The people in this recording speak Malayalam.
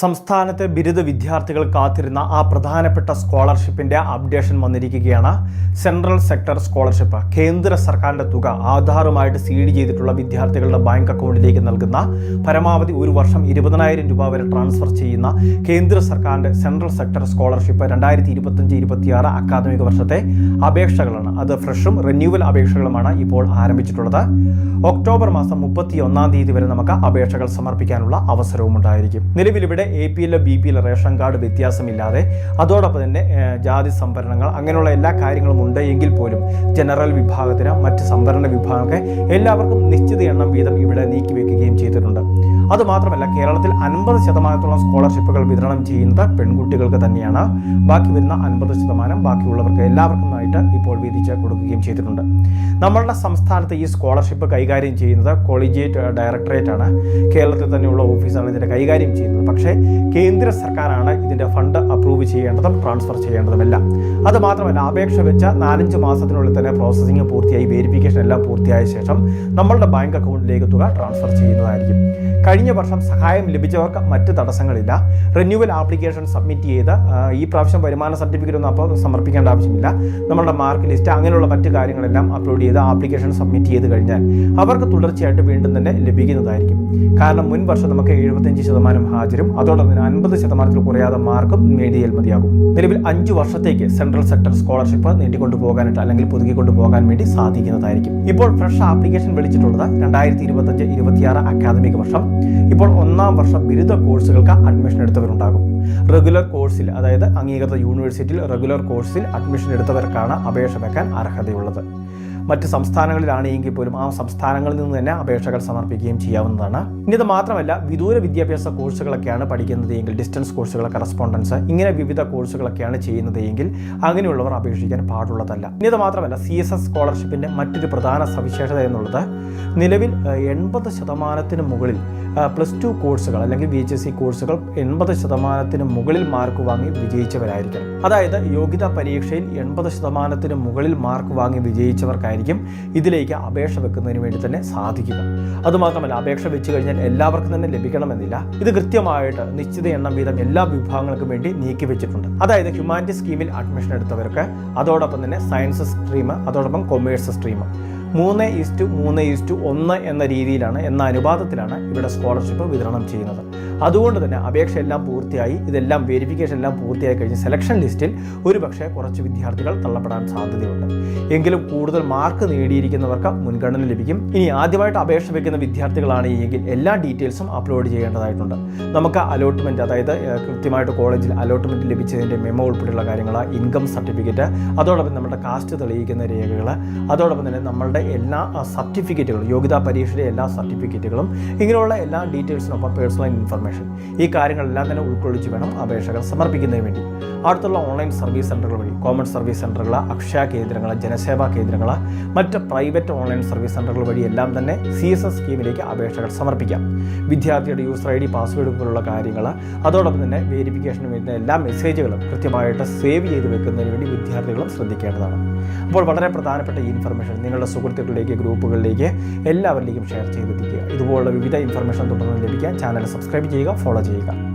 സംസ്ഥാനത്തെ ബിരുദ വിദ്യാർത്ഥികൾ കാത്തിരുന്ന ആ പ്രധാനപ്പെട്ട സ്കോളർഷിപ്പിന്റെ അപ്ഡേഷൻ വന്നിരിക്കുകയാണ്. Central sector scholarship. കേന്ദ്ര സർക്കാരിന്റെ തുക ആധാറുമായിട്ട് സീഡ് ചെയ്തിട്ടുള്ള വിദ്യാർത്ഥികളുടെ ബാങ്ക് അക്കൗണ്ടിലേക്ക് നൽകുന്ന പരമാവധി ഒരു വർഷം ഇരുപതിനായിരം രൂപ വരെ ട്രാൻസ്ഫർ ചെയ്യുന്ന കേന്ദ്ര സർക്കാരിന്റെ സെൻട്രൽ സെക്ടർ സ്കോളർഷിപ്പ് രണ്ടായിരത്തി ഇരുപത്തഞ്ച് ഇരുപത്തിയാറ് അക്കാദമിക വർഷത്തെ അപേക്ഷകളാണ്. അത് ഫ്രഷും റിന്യൂവൽ അപേക്ഷകളുമാണ് ഇപ്പോൾ ആരംഭിച്ചിട്ടുള്ളത്. ഒക്ടോബർ മാസം മുപ്പത്തി ഒന്നാം തീയതി വരെ നമുക്ക് അപേക്ഷകൾ സമർപ്പിക്കാനുള്ള അവസരവും ഉണ്ടായിരിക്കും നിലവിൽ ഇവിടെ A P L B P L ration card വ്യത്യാസമില്ലാതെ അതോടൊപ്പം തന്നെ ജാതി സംവരണങ്ങൾ അങ്ങനെയുള്ള എല്ലാ കാര്യങ്ങളും ഉണ്ട് എങ്കിൽ പോലും ജനറൽ വിഭാഗത്തിന് മറ്റ് സംവരണ വിഭാഗങ്ങൾക്ക് എല്ലാവർക്കും നിശ്ചിത എണ്ണം വീതം ഇവിടെ നീക്കിവെക്കുകയും ചെയ്തിട്ടുണ്ട്. അതുമാത്രമല്ല കേരളത്തിൽ അൻപത് ശതമാനത്തോളം സ്കോളർഷിപ്പുകൾ വിതരണം ചെയ്യുന്നത് പെൺകുട്ടികൾക്ക് തന്നെയാണ്. ബാക്കി വരുന്ന അൻപത് ശതമാനം ബാക്കിയുള്ളവർക്ക് എല്ലാവർക്കുമായിട്ട് ഇപ്പോൾ വീതിച്ച് കൊടുക്കുകയും ചെയ്തിട്ടുണ്ട്. നമ്മളുടെ സംസ്ഥാനത്ത് ഈ സ്കോളർഷിപ്പ് കൈകാര്യം ചെയ്യുന്നത് കോളേജിയേറ്റ് ഡയറക്ടറേറ്റ് ആണ് കേരളത്തിൽ തന്നെയുള്ള ഓഫീസാണ് ഇതിന്റെ കൈകാര്യം ചെയ്യുന്നത്. പക്ഷേ കേന്ദ്ര സർക്കാരാണ് ഇതിന്റെ ഫണ്ട് അപ്രൂവ് ചെയ്യേണ്ടതും ട്രാൻസ്ഫർ ചെയ്യേണ്ടതുമെല്ലാം. അത് മാത്രമല്ല അപേക്ഷ വെച്ച നാലഞ്ച് മാസത്തിനുള്ളിൽ തന്നെ പ്രോസസ്സിംഗ് പൂർത്തിയായി വെരിഫിക്കേഷൻ എല്ലാം പൂർത്തിയായ ശേഷം നമ്മളുടെ ബാങ്ക് അക്കൗണ്ടിലേക്ക് തുക ട്രാൻസ്ഫർ ചെയ്യുന്നതായിരിക്കും. കഴിഞ്ഞ വർഷം സഹായം ലഭിച്ചവർക്ക് മറ്റ് തടസ്സങ്ങളില്ല. റിന്യൂവൽ ആപ്ലിക്കേഷൻ സബ്മിറ്റ് ചെയ്ത് ഈ പ്രാവശ്യം വരുമാന സർട്ടിഫിക്കറ്റ് ഒന്നും അപ്പോൾ സമർപ്പിക്കേണ്ട ആവശ്യമില്ല. നമ്മളുടെ മാർക്ക് ലിസ്റ്റ് അങ്ങനെയുള്ള മറ്റ് കാര്യങ്ങളെല്ലാം അപ്ലോഡ് ചെയ്ത് ആപ്ലിക്കേഷൻ സബ്മിറ്റ് ചെയ്ത് കഴിഞ്ഞാൽ അവർക്ക് തുടർച്ചയായിട്ട് വീണ്ടും തന്നെ ലഭിക്കുന്നതായിരിക്കും. കാരണം മുൻ വർഷം നമുക്ക് എഴുപത്തഞ്ച് ശതമാനം ഹാജരും അതോടൊപ്പം തന്നെ അൻപത് ശതമാനത്തിൽ കുറയാതെ മാർക്കും നേടിയാൽ മതിയാകും. നിലവിൽ അഞ്ച് വർഷത്തേക്ക് സെൻട്രൽ സെക്ടർ സ്കോളർഷിപ്പ് നീട്ടിക്കൊണ്ടു പോകാനായിട്ട് അല്ലെങ്കിൽ പുതുക്കിക്കൊണ്ടു പോകാൻ വേണ്ടി സാധിക്കുന്നതായിരിക്കും. ഇപ്പോൾ ഫ്രഷ് ആപ്ലിക്കേഷൻ വിളിച്ചിട്ടുള്ളത് രണ്ടായിരത്തി ഇരുപത്തഞ്ച് ഇരുപത്തിയാറ് അക്കാദമിക് വർഷം. ഇപ്പോൾ ഒന്നാം വർഷ ബിരുദ കോഴ്സുകൾക്ക് അഡ്മിഷൻ എടുത്തവരുണ്ടാകും. റെഗുലർ കോഴ്സിൽ അതായത് അംഗീകൃത യൂണിവേഴ്സിറ്റിയിൽ റെഗുലർ കോഴ്സിൽ അഡ്മിഷൻ എടുത്തവർക്കാണ് അപേക്ഷ വെക്കാൻ അർഹതയുള്ളത്. മറ്റ് സംസ്ഥാനങ്ങളിലാണ് എങ്കിൽ പോലും ആ സംസ്ഥാനങ്ങളിൽ നിന്ന് തന്നെ അപേക്ഷകൾ സമർപ്പിക്കുകയും ചെയ്യാവുന്നതാണ്. ഇനി ഇത് മാത്രമല്ല വിദൂര വിദ്യാഭ്യാസ കോഴ്സുകളൊക്കെയാണ് പഠിക്കുന്നത് എങ്കിൽ ഡിസ്റ്റൻസ് കോഴ്സുകൾ കറസ്പോണ്ടൻസ് ഇങ്ങനെ വിവിധ കോഴ്സുകളൊക്കെയാണ് ചെയ്യുന്നത് എങ്കിൽ അങ്ങനെയുള്ളവർ അപേക്ഷിക്കാൻ പാടുള്ളതല്ല. ഇനി ഇത് മാത്രമല്ല സി എസ് എസ് സ്കോളർഷിപ്പിന്റെ മറ്റൊരു പ്രധാന സവിശേഷത എന്നുള്ളത് നിലവിൽ എൺപത് ശതമാനത്തിന് മുകളിൽ പ്ലസ് ടു കോഴ്സുകൾ അല്ലെങ്കിൽ ബി എച്ച് എസ് സി കോഴ്സുകൾ എൺപത് ശതമാനത്തിന് മുകളിൽ മാർക്ക് വാങ്ങി വിജയിച്ചവരായിരിക്കണം അതായത് യോഗ്യതാ പരീക്ഷയിൽ എൺപത് ശതമാനത്തിന് മുകളിൽ മാർക്ക് വാങ്ങി വിജയിച്ചവർക്കായിരിക്കും ഇതിലേക്ക് അപേക്ഷ വെക്കുന്നതിന് വേണ്ടി തന്നെ സാധിക്കുക. അതുമാത്രമല്ല അപേക്ഷ വെച്ച് കഴിഞ്ഞാൽ എല്ലാവർക്കും തന്നെ ലഭിക്കണമെന്നില്ല. ഇത് കൃത്യമായിട്ട് നിശ്ചിത എണ്ണം വീതം എല്ലാ വിഭാഗങ്ങൾക്കും വേണ്ടി നീക്കി വെച്ചിട്ടുണ്ട്. അതായത് ഹ്യൂമാനിറ്റി സ്കീമിൽ അഡ്മിഷൻ എടുത്തവർക്ക് അതോടൊപ്പം തന്നെ സയൻസ് സ്ട്രീം അതോടൊപ്പം കൊമേഴ്സ് സ്ട്രീം മൂന്ന് ഈസ്റ്റു മൂന്ന് ഈസ്റ്റു ഒന്ന് എന്ന രീതിയിലാണ് എന്ന അനുപാതത്തിലാണ് ഇവിടെ സ്കോളർഷിപ്പ് വിതരണം ചെയ്യുന്നത്. അതുകൊണ്ട് തന്നെ അപേക്ഷ എല്ലാം പൂർത്തിയായി ഇതെല്ലാം വെരിഫിക്കേഷൻ എല്ലാം പൂർത്തിയായി കഴിഞ്ഞ് സെലക്ഷൻ ലിസ്റ്റിൽ ഒരു പക്ഷേ കുറച്ച് വിദ്യാർത്ഥികൾ തള്ളപ്പെടാൻ സാധ്യതയുണ്ട്. എങ്കിലും കൂടുതൽ മാർക്ക് നേടിയിരിക്കുന്നവർക്ക് മുൻഗണന ലഭിക്കും. ഇനി ആദ്യമായിട്ട് അപേക്ഷ വയ്ക്കുന്ന വിദ്യാർത്ഥികളാണ് എങ്കിൽ എല്ലാ ഡീറ്റെയിൽസും അപ്ലോഡ് ചെയ്യേണ്ടതായിട്ടുണ്ട്. നമുക്ക് അലോട്ട്മെന്റ് അതായത് കൃത്യമായിട്ട് കോളേജിൽ അലോട്ട്മെന്റ് ലഭിച്ചതിന്റെ മെമ്മോ ഉൾപ്പെടെയുള്ള കാര്യങ്ങൾ ഇൻകം സർട്ടിഫിക്കറ്റ് അതോടൊപ്പം നമ്മുടെ കാസ്റ്റ് തെളിയിക്കുന്ന രേഖകൾ അതോടൊപ്പം തന്നെ നമ്മളുടെ എല്ലാ സർട്ടിഫിക്കറ്റുകളും യോഗ്യതാ പരീക്ഷയുടെ എല്ലാ സർട്ടിഫിക്കറ്റുകളും ഇങ്ങനെയുള്ള എല്ലാ ഡീറ്റെയിൽസിനൊപ്പം പേഴ്സണൽ ഇൻഫർമേഷൻ ഈ കാര്യങ്ങളെല്ലാം തന്നെ ഉൾക്കൊള്ളിച്ച് വേണം അപേക്ഷകൾ സമർപ്പിക്കുന്നതിന് വേണ്ടി. അടുത്തുള്ള ഓൺലൈൻ സർവീസ് സെന്ററുകൾ വഴി കോമൺ സർവീസ് സെന്ററുകൾ അക്ഷയ കേന്ദ്രങ്ങൾ ജനസേവാ കേന്ദ്രങ്ങൾ മറ്റ് പ്രൈവറ്റ് ഓൺലൈൻ സർവീസ് സെന്ററുകൾ വഴി എല്ലാം തന്നെ സി എസ് എസ് സ്കീമിലേക്ക് അപേക്ഷകൾ സമർപ്പിക്കാം. വിദ്യാർത്ഥിയുടെ യൂസർ ഐ ഡി പാസ്വേഡ് പോലുള്ള കാര്യങ്ങൾ അതോടൊപ്പം തന്നെ വേരിഫിക്കേഷന് വരുന്ന എല്ലാ മെസ്സേജുകളും കൃത്യമായിട്ട് സേവ് ചെയ്ത് വെക്കുന്നതിന് വേണ്ടി വിദ്യാർത്ഥികളും ശ്രദ്ധിക്കേണ്ടതാണ്. അപ്പോൾ വളരെ പ്രധാനപ്പെട്ട ഈ ഇൻഫർമേഷൻ നിങ്ങളുടെ സുഹൃത്തുക്കളിലേക്ക് ഗ്രൂപ്പുകളിലേക്ക് എല്ലാവരിലേക്കും ഷെയർ ചെയ്തെത്തിക്കുക. ഇതുപോലുള്ള വിവിധ ഇൻഫർമേഷൻ തുടർന്ന് ലഭിക്കാൻ ചാനൽ സബ്സ്ക്രൈബ് ചെയ്യുക ഫോളോ ചെയ്യുക.